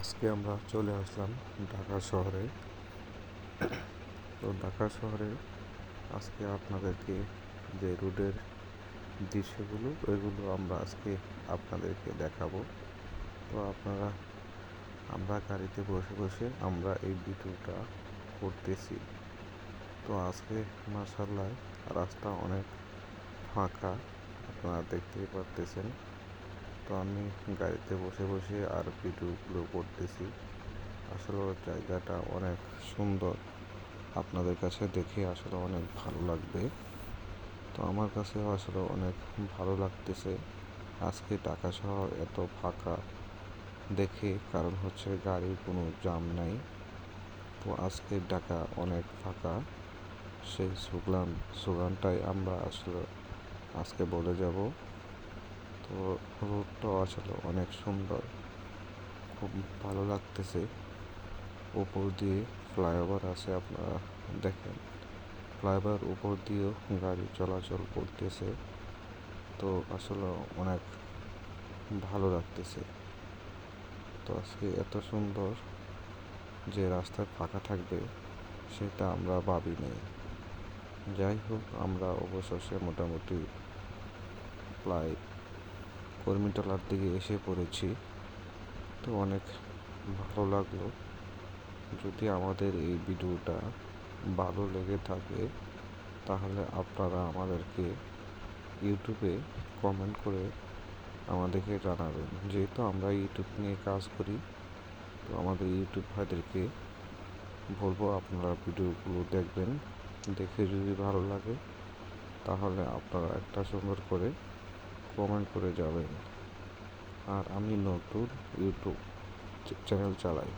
আজকে আমরা চলে আসলাম ঢাকা শহরে। তো ঢাকা শহরে আজকে আপনাদেরকে যে রোডের দৃশ্যগুলো, ওইগুলো আমরা আজকে আপনাদেরকে দেখাবো। তো আপনারা, আমরা গাড়িতে বসে বসে আমরা এই ভিডিওটা করতেছি। তো আজকে মার্শাল্লাহ রাস্তা অনেক ফাঁকা, আপনারা দেখতেই পারতেছেন। তো আমি গাড়িতে বসে বসে আর ভিডিওগুলো করতেছি। আসলে জায়গাটা অনেক সুন্দর। আপনাদের কাছে দেখে আসলে অনেক ভালো লাগবে। তো আমার কাছে আসলে অনেক ভালো লাগতেছে। আজকে ঢাকা শহর এত ফাঁকা দেখে, কারণ হচ্ছে গাড়ির কোনো জাম নাই। তো আজকে ঢাকা অনেক ফাঁকা। সেই সুগলান সুগানটাই আমরা আসলে আজকে বলে যাব। তো রোডটাও আসলে অনেক সুন্দর। খুব ভালো লাগতেছে। উপর দিয়ে ফ্লাইওভার আছে আপনারা দেখেন। ফ্লাইওভার উপর দিয়েও গাড়ি চলাচল করতেছে। তো আসলে অনেক ভালো লাগতেছে। তো আজকে এত সুন্দর যে রাস্তায় ফাঁকা থাকবে, সেটা আমরা ভাবি নাই। যাই হোক, আমরা অবশেষে মোটামুটি প্রায় কর্মীতলার দিকে এসে পড়েছি। তো অনেক ভালো লাগল। যদি আমাদের এই ভিডিওটা ভালো লেগে থাকে, তাহলে আপনারা আমাদেরকে ইউটিউবে কমেন্ট করে আমাদেরকে জানাবেন। যেহেতু আমরা ইউটিউব নিয়ে কাজ করি, তো আমাদের ইউটিউব ভাইদেরকে বলব আপনারা ভিডিওগুলো দেখবেন। দেখে যদি ভালো লাগে, তাহলে আপনারা একটা সুন্দর করে কমেন্ট করে যাবেন। আর আমি নতুন ইউটিউব চ্যানেল চালাই।